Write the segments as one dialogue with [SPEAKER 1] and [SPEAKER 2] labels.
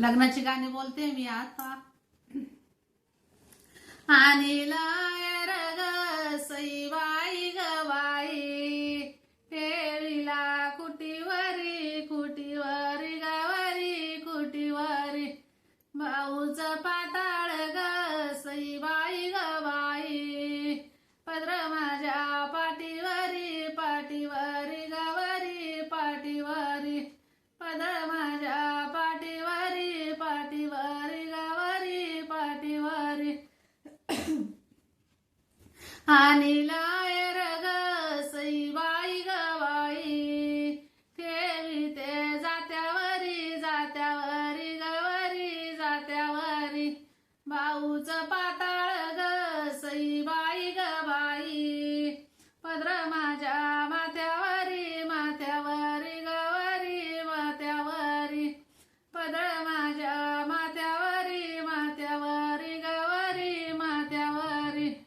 [SPEAKER 1] लग्नाची गाणी बोलते मी आता. आणि सैवा भाऊच पाताळ ग सईबाई ग बाई. पद्र माझ्या माथ्यावरी माथ्यावरी गवरी माथ्यावरी. पदळ माझ्या माथ्यावरी माथ्यावरी गवरी माथ्यावरी.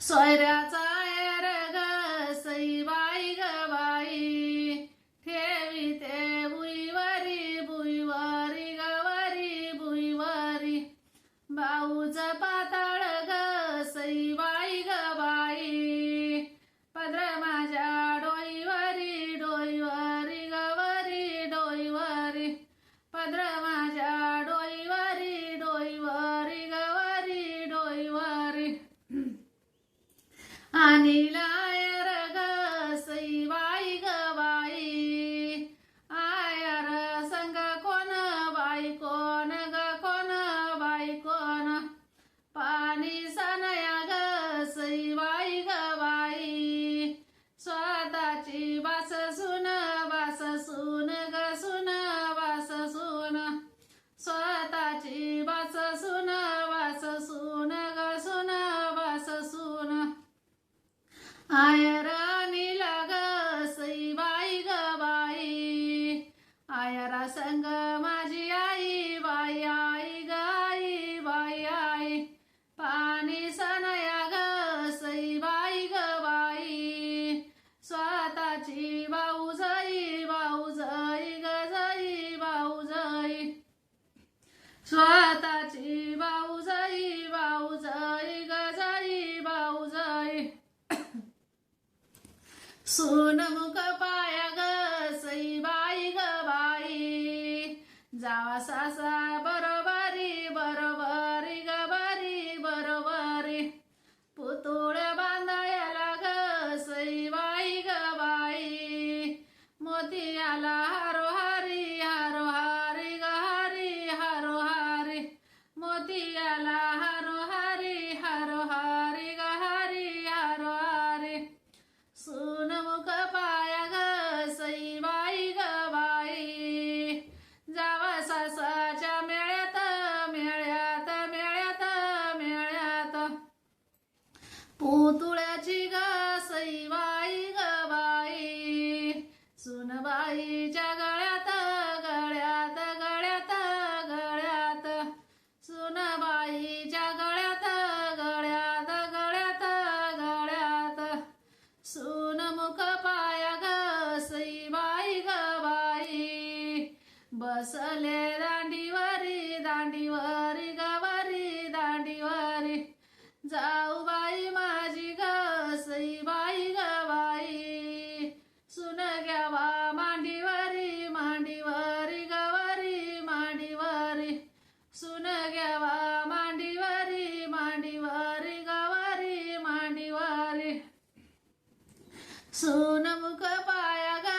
[SPEAKER 1] सोयऱ्याचा आणि संग माझी आई बाई आई ग आई बाई आई. पाणी सनया ग सईबाई ग बाई. स्वतःची बाऊजाई बाऊजाई ग जाई बाऊजाई स्वतःची बाऊजाई बाऊजाई ग जाई बाऊजाई सून मुख जावा सासा बरोबरी बरोबरी ग बरी बरोबरी. पुतुळ बांधायला ग सईबाई ग बाई मोतियाला हारो हारी ग हारी हारोहारी. मोतियाला सुनबाईच्या गळ्यात गळ्यात गळ्यात. गळ्यात सुनबाईच्या गळ्यात गळ्यात गळ्यात. गळ्यात सुनमुख पाया ग सईबाई ग बाई. बसले दांडीवरी दांडीवरी गवारी दांडीवरी. जाऊ बाई मा सोनमुख पाया ग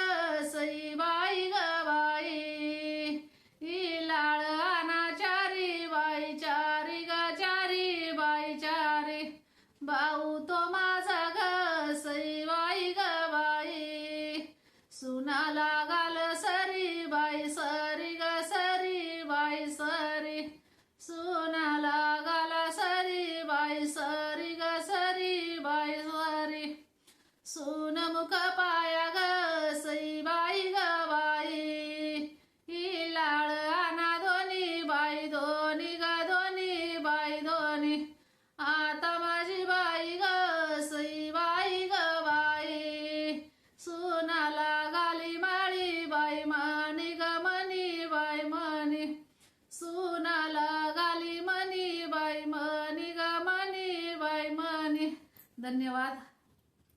[SPEAKER 1] सई बाई ग बाई. ही लाळ आना चारी बाई चारी ग चारी बाई चारी. भाऊ तो माझा ग सई बाई ग बाई. सुनाला घाल सरी बाई सरी ग सरी बाई सरी. सुनाला घाल सरी बाई सरी ग सरी बाई सरी. सु मुख पाया ग सईबाई ग बाई. ही लाळ आना दोन्ही बाई दोन्ही ग दोन्ही बाई दोन्ही आता माझी बाई ग सई बाई ग बाई. सुनाला गाली माळी बाई म्हणी ग मनी बाई म्हणी. सुनाला गाली मनी बाई म्हणी ग मनी बाई म्हणी. धन्यवाद.